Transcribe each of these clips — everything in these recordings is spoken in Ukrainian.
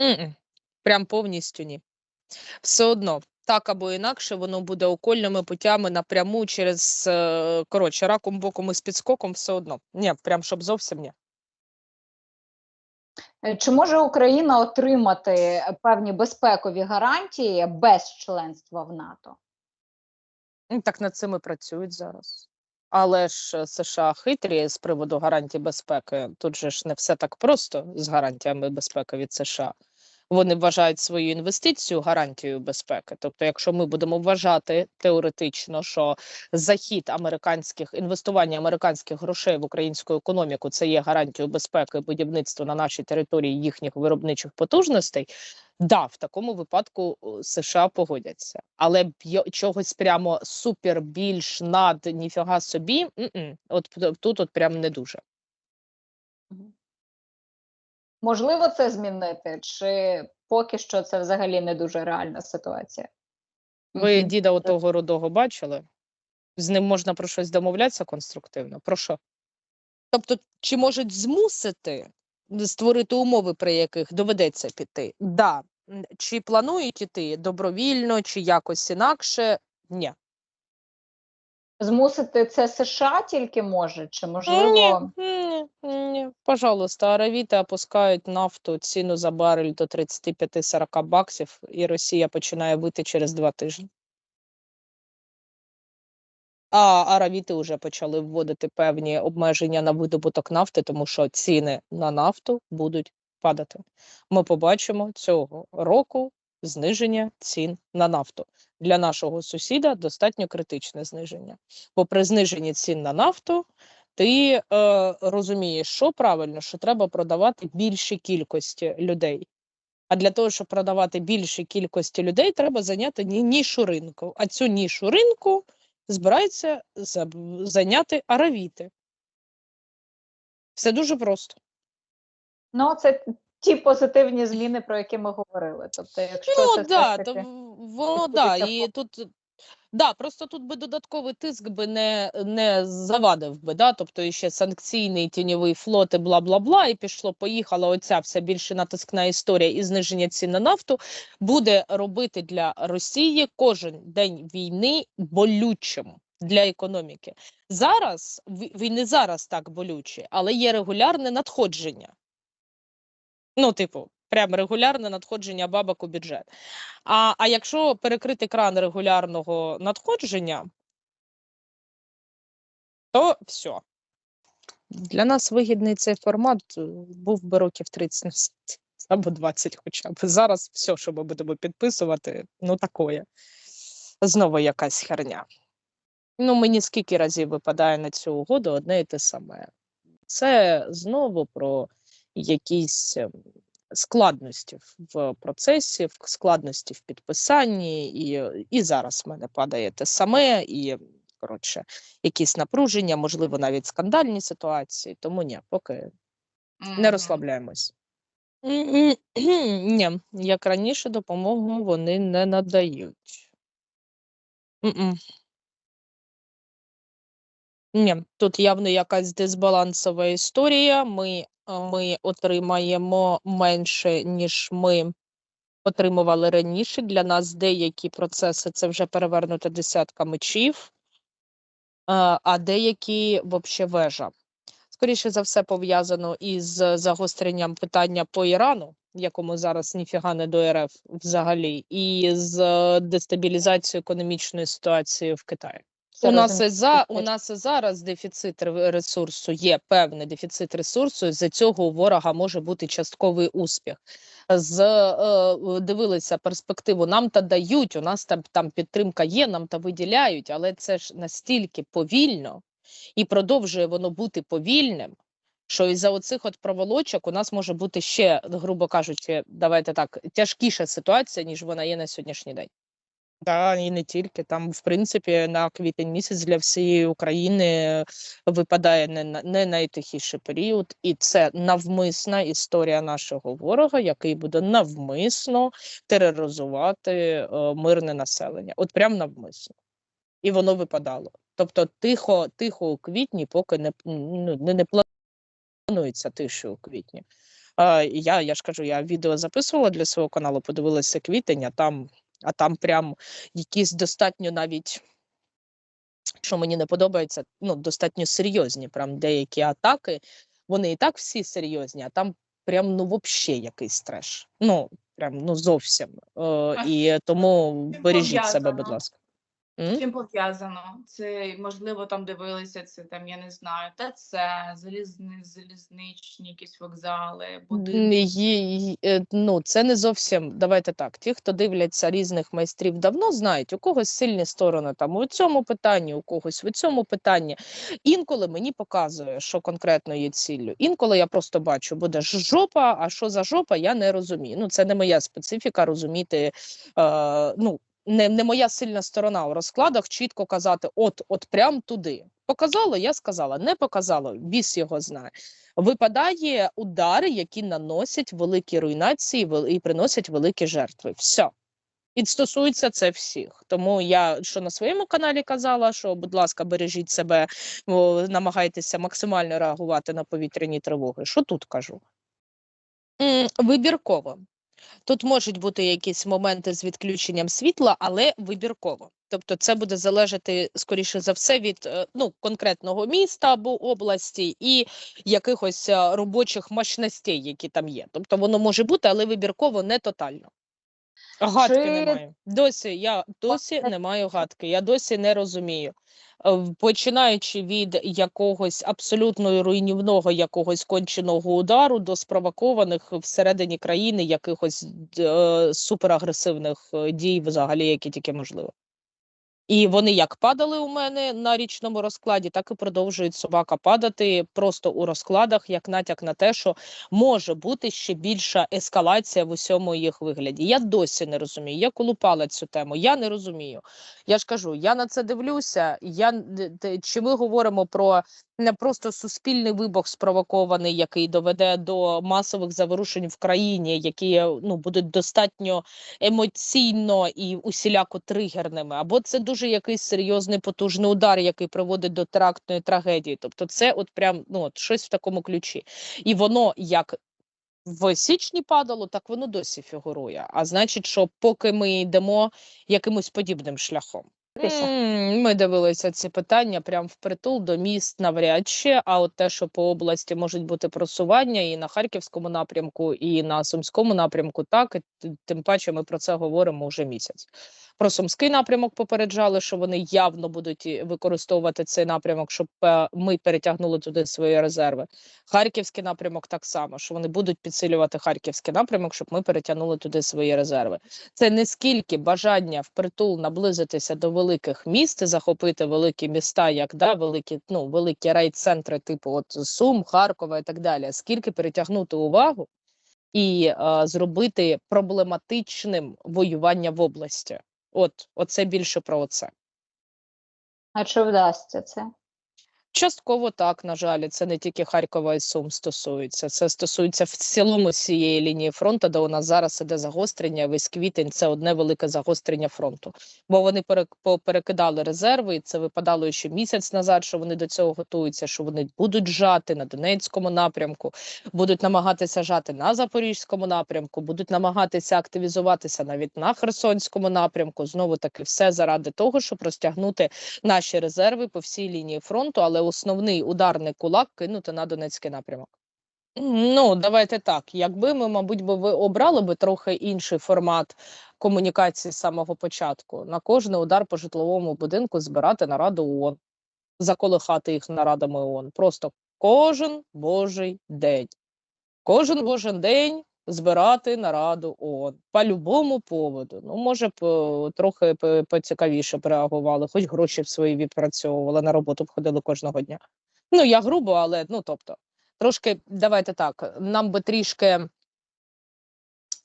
М-м. Прям повністю ні. Все одно, так або інакше, воно буде окольними путями напряму через е, коротше, раком, боком і з підскоком все одно. Ні, прям щоб зовсім ні. Е, Чи може Україна отримати певні безпекові гарантії без членства в НАТО? Ну, Так над цим і працюють зараз. Але ж е, США хитрі з приводу гарантій безпеки. Тут же ж не все так просто з гарантіями безпеки від США. Вони вважають свою інвестицію гарантією безпеки. Тобто, якщо ми будемо вважати теоретично, що захід американських інвестування американських грошей в українську економіку це є гарантією безпеки будівництва на нашій території їхніх виробничих потужностей, Да, в такому випадку США погодяться, але чогось прямо супер більш над ніфіга собі. м-м, От тут от прям не дуже. Можливо це змінити, чи поки що це взагалі не дуже реальна ситуація? Ви діда отого рудого бачили? З ним можна про щось домовлятися конструктивно. Про що? Тобто, чи можуть змусити створити умови, при яких доведеться піти? Да. Чи планують іти добровільно, чи якось інакше? Ні. Змусити це США тільки може, чи можливо Ні, ні, ні. Пожалуйста, аравіти опускають нафту ціну за барель до 35-40 баксів, і Росія починає вити через два тижні. А аравіти вже почали вводити певні обмеження на видобуток нафти, тому що ціни на нафту будуть падати. Ми побачимо цього року зниження цін на нафту. Для нашого сусіда достатньо критичне зниження. Бо при зниженні цін на нафту ти е, розумієш, що правильно, що треба продавати більшій кількості людей. А для того, щоб продавати більшій кількості людей, треба зайняти ні- нішу ринку. А цю нішу ринку збираються зайняти аравіти. Все дуже просто. ну це ті позитивні зміни, про які ми говорили. Тобто, якщо Ну це да, то таки воно да, і тут да, просто тут би додатковий тиск би не, не завадив би, да, тобто і ще санкційний тіньовий флот і бла бла бла, і пішло, поїхала оця вся більше натискна історія і зниження цін на нафту буде робити для Росії кожен день війни болючим для економіки. Зараз ві- він не зараз так болючий, але є регулярне надходження. Ну, типу, прям регулярне надходження бабок у бюджет. А, а якщо перекрити кран регулярного надходження, то все. Для нас вигідний цей формат е, був би років 30 назад, або 20 хоча б. Зараз все, що ми будемо підписувати, ну такое. Знову якась херня. Ну, мені скільки разів випадає на цю угоду одне і те саме. Це знову про якісь ем, складності в- процесі, в складності в підписанні, і, і зараз в мене падає те саме, і коротше, якісь напруження, можливо, навіть скандальні ситуації. Тому ні, поки не розслабляємось. Ні, як раніше допомогу вони не надають. Ні, тут явно якась дисбалансова історія. Ми, е, ми отримаємо менше, ніж ми отримували раніше. Для нас деякі процеси це вже перевернута десятка мечів, а деякі взагалі вежа. Скоріше за все, пов'язано із загостренням питання по Ірану, якому зараз ніфіга не до РФ взагалі, і з е, дестабілізацією економічної ситуації в Китаї. У нас, і за, у нас і зараз дефіцит ресурсу, є певний дефіцит ресурсу, з-за цього у ворога може бути частковий успіх. З, е, дивилися перспективу, нам та дають, у нас там, там підтримка є, нам та виділяють, але це ж настільки повільно і продовжує воно бути повільним, що із-за оцих от проволочок у нас може бути ще, грубо кажучи, давайте так, тяжкіша ситуація, ніж вона є на сьогоднішній день. Та і не тільки там, в принципі, на квітень місяць для всієї України випадає не, не найтихіший період, і це навмисна історія нашого ворога, який буде навмисно тероризувати е, мирне населення. От прям навмисно. І воно випадало. Тобто, тихо, тихо у квітні, поки не, ну, не, не планується тише у квітні. Я, я ж кажу, я відео записувала для свого каналу, подивилася квітень, а там, а там прям якісь достатньо навіть, що мені не подобається, ну, достатньо серйозні прям деякі атаки. Вони і так всі серйозні, а там прям ну взагалі якийсь треш. Ну, прям ну зовсім. Е, і тому бережіть себе, будь пов'язано? М? Чим пов'язано? Це можливо там дивилися це там, я не знаю, ТЦ, залізни, залізничні якісь вокзали, будинки. е, Ну, це не зовсім. Давайте так. Ті, хто дивляться різних майстрів, давно знають, у когось сильні сторони там у цьому питанні, у когось в цьому питанні. Інколи мені показує, що конкретно є ціллю. Інколи я просто бачу, буде ж жопа, а що за жопа, я не розумію. Ну, це не моя специфіка розуміти. Е, ну, не, не моя сильна сторона у розкладах чітко казати: от, от прям туди. Показало, я сказала, не показало, біс його знає. Випадає удари, які наносять великі руйнації і приносять великі жертви. Все. І стосується це всіх. Тому я що на своєму каналі казала, що, будь ласка, бережіть себе, намагайтеся максимально реагувати на повітряні тривоги. Що тут кажу? Вибірково. Тут можуть бути якісь моменти з відключенням світла, але вибірково. Тобто, це буде залежати скоріше за все від е, ну конкретного міста або області і якихось е, робочих мощностей, які там є. Тобто, воно може бути, але вибірково не тотально. Гадки Чи- немає. Досі я досі не маю гадки. Я досі не розумію. Е, Починаючи від якогось абсолютно руйнівного якогось конченого удару до спровокованих всередині країни якихось е, суперагресивних е, дій, взагалі, які тільки можливо. І вони як падали у мене на річному розкладі, так і продовжують собака падати просто у розкладах, як натяк на те, що може бути ще більша ескалація в усьому їх вигляді. Я досі не розумію. Я колупала цю тему. Я не розумію. Я ж кажу, я на це дивлюся. Я чи ми говоримо про не просто суспільний вибух спровокований, який доведе до масових заворушень в країні, які ну будуть достатньо емоційно і усіляко тригерними, або це дуже якийсь серйозний потужний удар, який приводить до терактної трагедії. Тобто, це от прям ну от щось в такому ключі, і воно як. В січні падало, так воно досі фігурує. А значить, що поки ми йдемо якимось подібним шляхом. Дивися. Ми дивилися ці питання прямо впритул до міст навряд чи. А от те, що по області можуть бути просування і на харківському напрямку, і на сумському напрямку, так і тим паче ми про це говоримо вже місяць. Про сумський напрямок попереджали, що вони явно будуть використовувати цей напрямок, щоб е, ми перетягнули туди свої резерви. Харківський напрямок так само, що вони будуть підсилювати харківський напрямок, щоб ми перетягнули туди свої резерви. Це не скільки бажання впритул наблизитися до великих міст, і захопити великі міста, як да, великі, ну, великі райцентри, типу от Сум, Харкова і так далі. Скільки перетягнути увагу і е, зробити проблематичним воювання в області. От, оце більше про це. А чи вдасться це? Частково так, на жаль, це не тільки Харкова і Сум стосується. Це стосується в цілому цієї лінії фронту, де у нас зараз іде загострення. Весь квітень це одне велике загострення фронту. Бо вони пере- перекидали резерви, і це випадало ще місяць назад, що вони до цього готуються, що вони будуть жати на Донецькому напрямку, будуть намагатися жати на Запорізькому напрямку, будуть намагатися активізуватися навіть на Херсонському напрямку. Знову таки, все заради того, щоб розтягнути наші резерви по всій лінії фронту, але основний ударний кулак кинути на Донецький напрямок. Ну, давайте так. Якби ми, мабуть, би ви обрали би трохи інший формат комунікації з самого початку, на кожний удар по житловому будинку збирати нараду ООН, заколихати їх нарадами ООН. Просто кожен божий день. Кожен божий день збирати нараду ООН по любому поводу. Ну, може б е, трохи поцікавіше реагували, хоч гроші б свої відпрацьовували, на роботу б ходили кожного дня. Ну, я грубо, але ну тобто, трошки давайте так, нам би трішки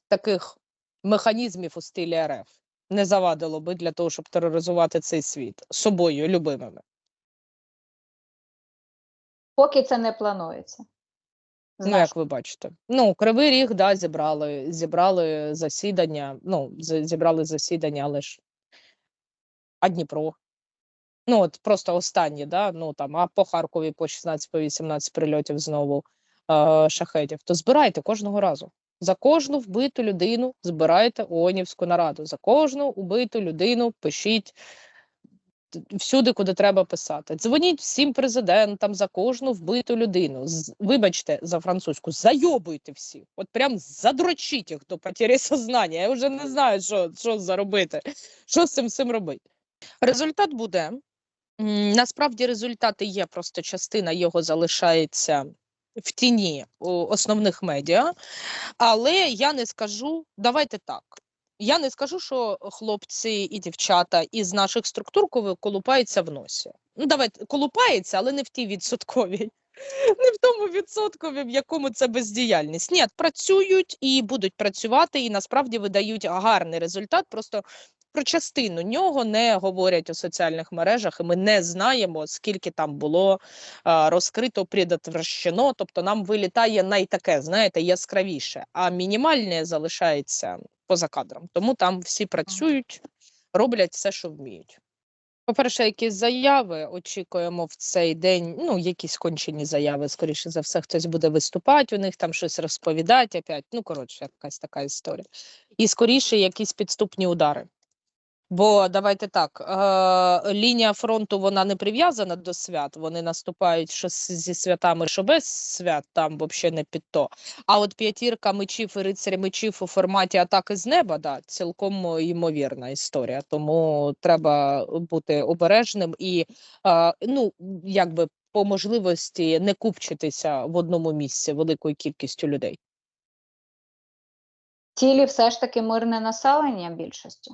таких механізмів у стилі РФ не завадило би для того, щоб тероризувати цей світ собою любимими. Поки це не планується. Ну, як ви бачите. Ну, Кривий Ріг, да, зібрали, зібрали засідання. Ну, зібрали засідання, але ж. А Дніпро. Ну, от просто останні, да, ну там, а по Харкові по 16 по 18 прильотів знову. е, шахедів, то збирайте кожного разу. За кожну вбиту людину збирайте ООНівську нараду. За кожну убиту людину пишіть всюди, куди треба писати. Дзвоніть всім президентам за кожну вбиту людину. З- Вибачте за французьку, зайобуйте всіх. От прям задрочіть їх до потері сознання. Я вже не знаю, що, що заробити, що з цим всім робити. Результат буде. Насправді результати є, просто частина його залишається в тіні основних медіа. Але я не скажу, давайте так. Я не скажу, що хлопці і дівчата із наших структур колупаються в носі. Ну, давайте колупається, але не в тій відсотковій. Не в тому відсоткові, в якому це бездіяльність. Ні, працюють і будуть працювати, і насправді видають гарний результат. Просто про частину нього не говорять у соціальних мережах, і ми не знаємо, скільки там було а, розкрито, предотвращено. Тобто нам вилітає найтаке, знаєте, яскравіше, а мінімальне залишається поза кадром. Тому там всі працюють, роблять все, що вміють. По-перше, якісь заяви очікуємо в цей день. Ну, якісь кончені заяви, скоріше за все, хтось буде виступати, у них там щось розповідати опять. Ну, коротше, якась така історія. І скоріше якісь підступні удари. Бо давайте так, е, лінія фронту вона не прив'язана до свят. Вони наступають що зі святами, що без свят, там взагалі не під то. А от п'ятірка мечів і рицарі мечів у форматі атаки з неба, да, цілком е, ймовірна історія. Тому треба бути обережним і е, ну, якби по можливості не купчитися в одному місці великою кількістю людей. Цілі все ж таки мирне населення більшості.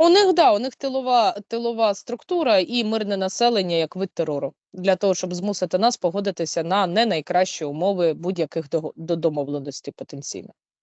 У них да, у них тилова тилова структура і мирне населення як вид терору для того, щоб змусити нас погодитися на не найкращі умови будь-яких до домовленостей потенційно.